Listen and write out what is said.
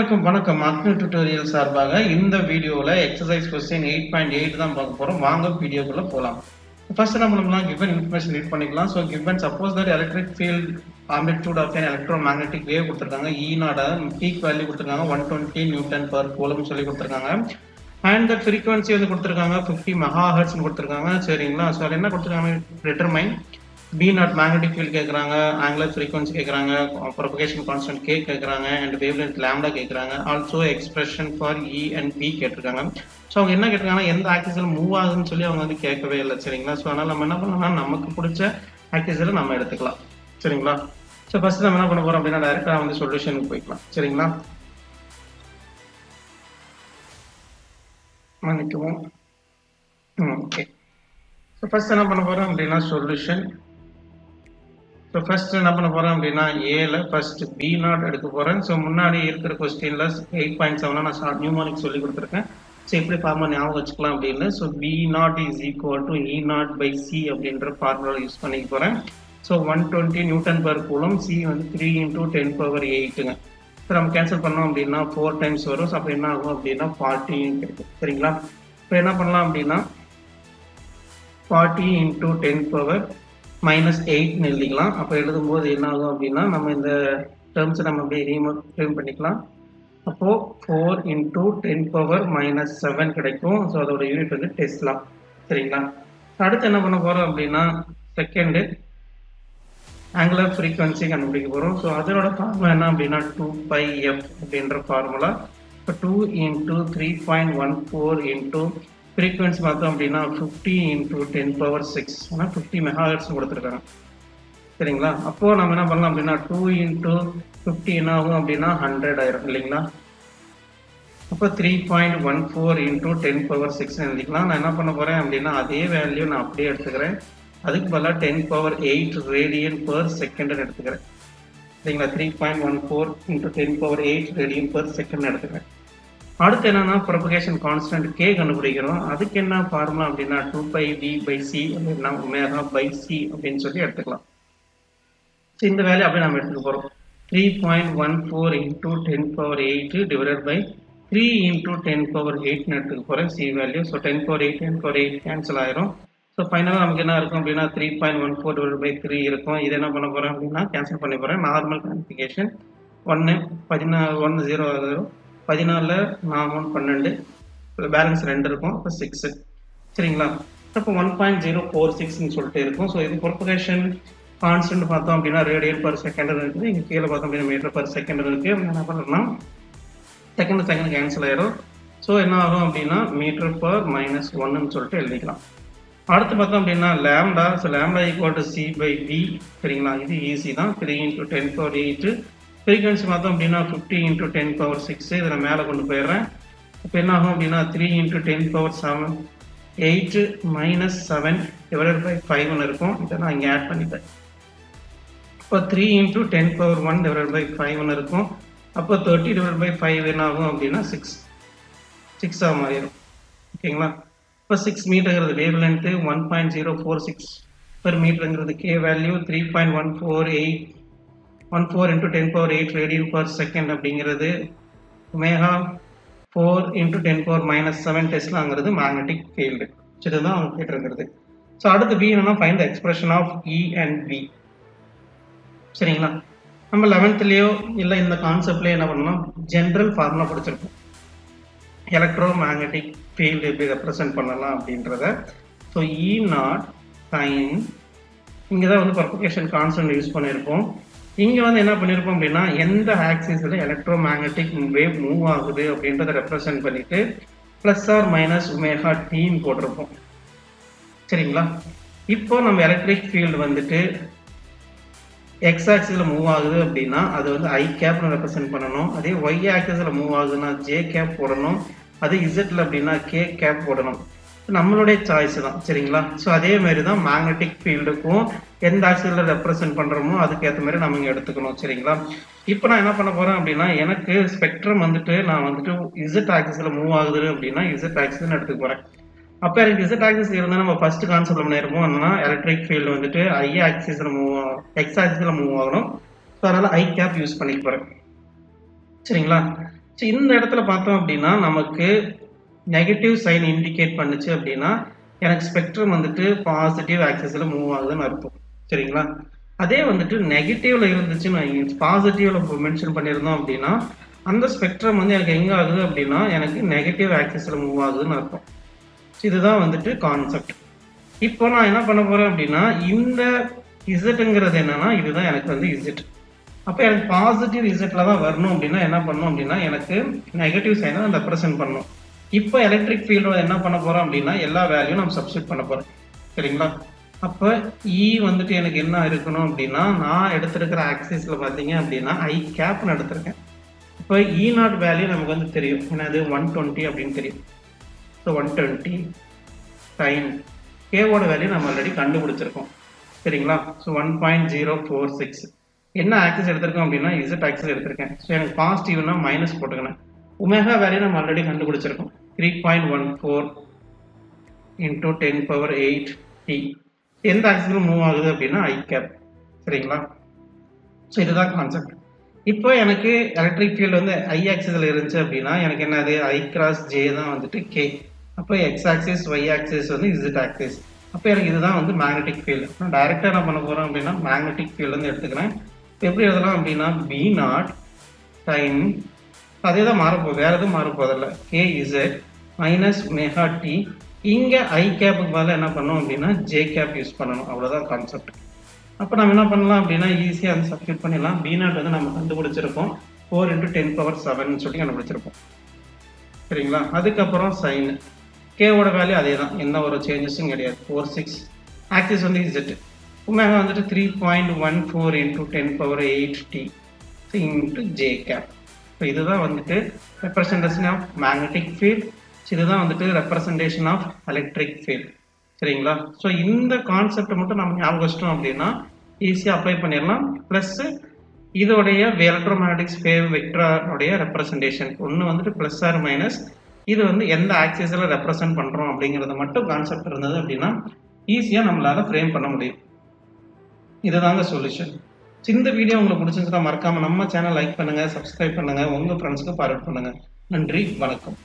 எல்லாருக்கும் வணக்கம். அக்னி டுட்டோரியல் சார்பாக இந்த வீடியோவில் exercise question eight point eight தான் பார்க்க போகிறோம் வாங்க வீடியோக்குள்ளே போகலாம் ஃபர்ஸ்ட் என்ன கிவன் இன்ஃபர்மேஷன் ரீட் பண்ணிக்கலாம். So given suppose that electric field amplitude of an electromagnetic wave கொடுத்துருக்காங்க ஈனாட பீக் வேல்யூ கொடுத்துருக்காங்க. One twenty newton per coulomb சொல்லி கொடுத்துருக்காங்க. அண்ட் த ஃப்ரீக்வன்சி வந்து கொடுத்துருக்காங்க. ஃபிஃப்டி மெகா ஹர்ட்ஸ்னு கொடுத்துருக்காங்க. சரிங்களா? ஸோ என்ன கொடுத்துருக்காங்க? Determine B naught magnetic field கேட்குறாங்க ஆங்குலர் ஃப்ரீக்வன்சி கேட்குறாங்க ப்ரொபகேஷன் கான்ஸ்டன்ட் கே கேட்குறாங்க அண்ட் வேவ் லென்த் லேம்டா கேட்குறாங்க also expression for E and B கேட்டிருக்காங்க. ஸோ அவங்க என்ன கேட்டிருக்காங்கன்னா எந்த ஆக்சிஸில் மூவ் ஆகுதுன்னு சொல்லி அவங்க வந்து கேட்கவே இல்லை சரிங்களா? ஸோ அதனால் நம்ம என்ன பண்ணலாம்னா நமக்கு பிடிச்ச ஆக்சிஸில் நம்ம எடுத்துக்கலாம். சரிங்களா? ஸோ ஃபஸ்ட்டு நம்ம என்ன பண்ண போகிறோம் அப்படின்னா டேரெக்டாக வந்து சொல்யூஷனுக்கு போய்க்கலாம். சரிங்களா? மன்னிக்கவும். ஓகே ஸோ ஃபர்ஸ்ட் என்ன பண்ண போகிறோம் அப்படின்னா சொல்யூஷன் ஸோ ஃபஸ்ட்டு என்ன பண்ண போகிறேன் அப்படின்னா ஏல ஃபஸ்ட்டு பி நாட் எடுக்க போகிறேன் ஸோ முன்னாடி இருக்கிற கொஸ்டினில் எயிட் பாயிண்ட் செவனாக நான் ஷார்ட் நியூமானிக் சொல்லி கொடுத்துருக்கேன். ஸோ எப்படி ஃபார்மா ஞாபகம் வச்சுக்கலாம் அப்படின்னு. So B naught is equal to E naught by C அப்படின்ற ஃபார்முலா யூஸ் பண்ணிக்க போகிறேன் so one twenty newton per coulomb C வந்து த்ரீ இன்டூ டென் பவர் எயிட்டுங்க ஸோ நம்ம கேன்சல் பண்ணோம் அப்படின்னா ஃபோர் டைம்ஸ் வரும். ஸோ அப்போ என்ன ஆகும் அப்படின்னா ஃபார்ட்டின்னு கிடைக்கும். சரிங்களா? இப்போ என்ன பண்ணலாம் அப்படின்னா forty into ten power minus எயிட்னு எழுதிக்கலாம். அப்போ எழுதும்போது என்ன ஆகும் அப்படின்னா நம்ம இந்த டேர்ம்ஸை நம்ம அப்படியே ரீமூவ் ரீம் பண்ணிக்கலாம். அப்போது four into ten power minus seven கிடைக்கும். ஸோ அதோட யூனிட் வந்து டெஸ்ட்லாம் சரிங்களா? அடுத்து என்ன பண்ண போகிறோம் அப்படின்னா செகண்டு ஆங்குலர் ஃப்ரீக்வன்சி கண்டுபிடிக்க போகிறோம் ஸோ அதனோட ஃபார்முலா என்ன அப்படின்னா டூ பை எஃப் அப்படின்ற ஃபார்முலா இப்போ two into three point one four into frequency பார்த்தோம் அப்படின்னா fifty into ten power six ஆனால் ஃபிஃப்டி மெகாஹெட்ஸ் கொடுத்துருக்காங்க. சரிங்களா? அப்போது நம்ம என்ன பண்ணலாம் அப்படின்னா டூ இன்டூ ஃபிஃப்டி என்ன ஆகும் அப்படின்னா ஹண்ட்ரட் ஆயிரும் இல்லைங்களா? அப்போ three point one four into ten power six எழுதிக்கலாம். நான் என்ன பண்ண போகிறேன் அப்படின்னா அதே வேல்யூ நான் அப்படியே எடுத்துக்கிறேன். அதுக்கு பதிலாக ten power eight radian per செகண்டுன்னு எடுத்துக்கிறேன். சரிங்களா? Three point one four into ten power eight radian per second எடுத்துக்கிறேன். அடுத்து என்னன்னா ப்ரொபகேஷன் கான்ஸ்டன்ட் கே கண்டுபிடிக்கிறோம். அதுக்கு என்ன ஃபார்முலா அப்படின்னா two pi B by C அப்படின்னா ஒமேகா பை சி அப்படின்னு சொல்லி எடுத்துக்கலாம். ஸோ இந்த வேலையை அப்படியே நம்ம எடுத்துக்க போகிறோம் three point one four into ten power eight divided by three into ten power எயிட்னு எடுத்துக்க போகிறேன் C value so ten power eight ten power eight cancel ஆயிரும். ஸோ ஃபைனலாக நமக்கு என்ன இருக்கும் அப்படின்னா three point one four divide by three இருக்கும். இது என்ன பண்ண போகிறேன் அப்படின்னா கேன்சல் பண்ணி போகிறேன் நார்மல் கிளாரிஃபிகேஷன் ஒன்று பதினாறு ஒன்று ஜீரோ ஆகும் பதினாலில் நாமூணு பன்னெண்டு பேலன்ஸ் ரெண்டு இருக்கும் இப்போ சிக்ஸு சரிங்களா? இப்போ ஒன் பாயிண்ட் ஜீரோ ஃபோர் சிக்ஸ்னு சொல்லிட்டு இருக்கும். ஸோ இது ப்ரொபகேஷன் கான்ஸ்டன்ட் பார்த்தோம் அப்படின்னா ரேடியன் பர் செகண்ட் இருக்குது. இங்கே கீழே பார்த்தோம் அப்படின்னா மீட்டர் பர் செகண்ட் இருக்குது என்ன பண்ணலாம் செகண்ட் செகண்ட் கேன்சல் ஆயிரும். ஸோ என்ன ஆகும் அப்படின்னா மீட்டர் பர் மைனஸ் ஒன்னு சொல்லிட்டு எழுதிக்கலாம். அடுத்து பார்த்தோம் அப்படின்னா lambda so lambda equal to C by T சரிங்களா? இது ஈஸி தான். Three into ten power eight frequency பார்த்தோம் அப்படின்னா fifty into ten power six இதை நான் மேலே கொண்டு போயிடுறேன். இப்போ என்ன ஆகும் அப்படின்னா three into ten power seven eight minus seven divided by ஃபைவ்னு இருக்கும். இதை நான் இங்கே ஆட் பண்ணிப்பேன். இப்போ three into ten power one divided by ஃபைவ்னு இருக்கும். அப்போ தேர்ட்டி டிவைட் பை ஃபைவ் என்ன ஆகும் அப்படின்னா சிக்ஸ் சிக்ஸாக மாறிடும். ஓகேங்களா? இப்போ six மீட்டருங்கிறது wavelength one point zero four six per மீட்டருங்கிறது K value three point one four eight one four into ten power eight radian per second அப்படிங்கிறது omega four into ten power minus seven டெஸ்ட்லாங்கிறது magnetic field இதுதான் அவங்க கேட்டிருக்கிறது. So அடுத்து B என்னன்னா fine the expression of E and B சரிங்களா? நம்ம லெவன்த்துலேயோ இல்லை இந்த கான்செப்ட்லேயே என்ன பண்ணணும் ஜென்ரல் ஃபார்முலா படிச்சிருக்கோம் எலக்ட்ரோ மேக்னெட்டிக் ஃபீல்டு எப்படி ரெப்ரசென்ட் பண்ணலாம் அப்படின்றத. ஸோ இ நாட் சைன் இங்கே தான் வந்து பர்பிகேஷன் கான்ஸ்டன்ட் யூஸ் பண்ணியிருப்போம் இங்கே வந்து என்ன பண்ணியிருப்போம் அப்படின்னா எந்த ஆக்சிஸில் எலக்ட்ரோ மேக்னட்டிக் வேவ் மூவ் ஆகுது அப்படின்றத ரெப்ரசென்ட் பண்ணிட்டு plus or minus omega T போட்டிருப்போம். சரிங்களா? இப்போ நம்ம எலக்ட்ரிக் ஃபீல்டு வந்துட்டு எக்ஸ் ஆக்சிஸில் மூவ் ஆகுது அப்படின்னா அது வந்து ஐ கேப்னு ரெப்ரசென்ட் பண்ணணும். அதே ஒய் ஆக்சிஸில் மூவ் ஆகுதுன்னா ஜே கேப் போடணும். அது இசட்ல அப்படின்னா கே கேப் போடணும். நம்மளுடைய சாய்ஸ் தான் சரிங்களா? ஸோ அதே மாதிரி தான் மேக்னெட்டிக் ஃபீல்டுக்கும் எந்த ஆக்சிஸில் ரெப்ரசென்ட் பண்ணுறோமோ அதுக்கேற்ற மாதிரி நம்ம இங்கே எடுத்துக்கணும் சரிங்களா? இப்போ நான் என்ன பண்ண போகிறேன் அப்படின்னா எனக்கு ஸ்பெக்ட்ரம் வந்துட்டு நான் வந்துட்டு இசட் ஆக்சிஸில் மூவ் ஆகுது அப்படின்னா இசட் ஆக்சிஸ்னு எடுத்துக்க போகிறேன் அப்போ எனக்கு இசட் ஆக்சிஸ் இருந்தால் நம்ம ஃபர்ஸ்ட் கான்செப்ட் பண்ணிருப்போம் என்னன்னா எலக்ட்ரிக் ஃபீல்டு வந்துட்டு ஐ ஆக்சிஸில் மூவ் ஆகும் எக்ஸ் ஆக்சிஸில் மூவ் ஆகணும். ஸோ அதனால் ஐ கேப் யூஸ் பண்ணிக்க போகிறேன் சரிங்களா? ஸோ இந்த இடத்துல பார்த்தோம் அப்படின்னா நமக்கு நெகட்டிவ் சைன் இண்டிகேட் பண்ணுச்சு அப்படின்னா எனக்கு ஸ்பெக்ட்ரம் வந்துட்டு பாசிட்டிவ் ஆக்சஸில் மூவ் ஆகுதுன்னு அர்த்தம். சரிங்களா? அதே வந்துட்டு நெகட்டிவ்ல இருந்துச்சுன்னு பாசிட்டிவ்ல மென்ஷன் பண்ணியிருந்தோம் அப்படின்னா அந்த ஸ்பெக்ட்ரம் வந்து எனக்கு எங்க ஆகுது அப்படின்னா எனக்கு நெகட்டிவ் ஆக்சஸில் மூவ் ஆகுதுன்னு அர்த்தம். இதுதான் வந்துட்டு கான்செப்ட் இப்போ நான் என்ன பண்ண போறேன் அப்படின்னா இந்த இசட்டுங்கிறது என்னன்னா இதுதான் எனக்கு வந்து இசட் அப்போ எனக்கு பாசிட்டிவ் இசட்ல தான் வரணும் அப்படின்னா என்ன பண்ணணும் அப்படின்னா எனக்கு நெகட்டிவ் சைனை நான் ரெப்ரசென்ட் பண்ணணும். இப்போ எலக்ட்ரிக் ஃபீல்டோட என்ன பண்ண போகிறோம் அப்படின்னா எல்லா வேல்யூ நம்ம சப்ஸ்டியூட் பண்ண போகிறோம் சரிங்களா? அப்போ இ e வந்துட்டு எனக்கு என்ன இருக்கணும் அப்படின்னா நான் எடுத்திருக்கிற ஆக்சிஸில் பார்த்தீங்க அப்படின்னா ஐ கேப்னு எடுத்திருக்கேன். இப்போ இ நாட் வேல்யூ நமக்கு வந்து தெரியும். ஏன்னா அது ஒன் டுவெண்ட்டி அப்படின்னு தெரியும். ஸோ ஒன் டுவெண்ட்டி சைன் கேவோட வேல்யூ நம்ம ஆல்ரெடி கண்டுபிடிச்சிருக்கோம். சரிங்களா? So one point zero four six என்ன ஆக்சஸ் எடுத்திருக்கோம் அப்படின்னா இசட் ஆக்சிஸ் எடுத்திருக்கேன். ஸோ எனக்கு பாசிட்டிவ்னா மைனஸ் போட்டுக்கணும். உமேகா வேல்யூ நம்ம ஆல்ரெடி கண்டுபிடிச்சிருக்கோம். Three point one four into ten power eight எந்த ஆக்சிஸில் மூவ் ஆகுது அப்படின்னா ஐ கேப் சரிங்களா? ஸோ இதுதான் கான்செப்ட் இப்போ எனக்கு எலக்ட்ரிக் ஃபீல்டு வந்து ஐ ஆக்சிஸில் இருந்துச்சு அப்படின்னா எனக்கு என்னது? ஐ கிராஸ் ஜே தான் வந்துட்டு கே அப்போ எக்ஸ் ஆக்சிஸ் ஒய் ஆக்சிஸ் வந்து இசிட் ஆக்சிஸ் அப்போ எனக்கு இதுதான் வந்து மேக்னெட்டிக் ஃபீல்டு நான் டைரெக்டாக என்ன பண்ண போகிறோம் அப்படின்னா மேக்னெட்டிக் ஃபீல்டு வந்து எடுத்துக்கிறேன். எப்படி எழுதலாம் அப்படின்னா பி நாட் டைம் அதே தான் மாறப்போகுது. வேறு எதுவும் மாறப்போதில்லை K Z minus omega T இங்கே ஐ கேப்புக்கு பதிலாக என்ன பண்ணோம் அப்படின்னா ஜே கேப் யூஸ் பண்ணணும். அவ்வளோதான் கான்செப்ட் அப்போ நம்ம என்ன பண்ணலாம் அப்படின்னா ஈஸியாக வந்து சப்ஸ்டியூட் பண்ணிடலாம். பி நாட் வந்து நம்ம கண்டுபிடிச்சிருக்கோம் four into ten power seven சொல்லி கண்டுபிடிச்சிருப்போம். சரிங்களா? அதுக்கப்புறம் சைன் கேவோட வேல்யூ அதே தான் எந்த ஒரு சேஞ்சஸும் கிடையாது. ஃபோர் சிக்ஸ் ஆக்சிஸ் வந்து இசட் உமேகா வந்துட்டு three point one four into ten power eight T into J cap இப்போ இதுதான் வந்துட்டு ரெப்ரசன்டேஷன் ஆஃப் மேக்னெட்டிக் ஃபீல்ட் இதுதான் வந்துட்டு ரெப்ரசன்டேஷன் ஆஃப் எலக்ட்ரிக் ஃபீல்ட் சரிங்களா? ஸோ இந்த கான்செப்டை மட்டும் நம்ம ஞாபகம் வச்சிட்டோம் அப்படின்னா ஈஸியாக அப்ளை பண்ணிடலாம். ப்ளஸ் இதோடைய எலக்ட்ரோமேட்டிக்ஸ் வேவ் வெக்டரோடைய ரெப்ரசன்டேஷன் ஒன்று வந்துட்டு ப்ளஸ் ஆர் மைனஸ் இது வந்து எந்த ஆக்சிஸில் ரெப்ரசன்ட் பண்ணுறோம் அப்படிங்கிறது மட்டும் கான்செப்ட் இருந்தது அப்படின்னா ஈஸியாக நம்மளால் ஃப்ரேம் பண்ண முடியும். இதுதாங்க சொல்யூஷன் இந்த வீடியோ உங்களுக்கு பிடிச்சிருந்தா மறக்காம நம்ம சேனல் லைக் பண்ணுங்க சப்ஸ்கிரைப் பண்ணுங்க உங்க ஃப்ரெண்ட்ஸ்க்கு ஃபார்வர்ட் பண்ணுங்க. நன்றி வணக்கம்.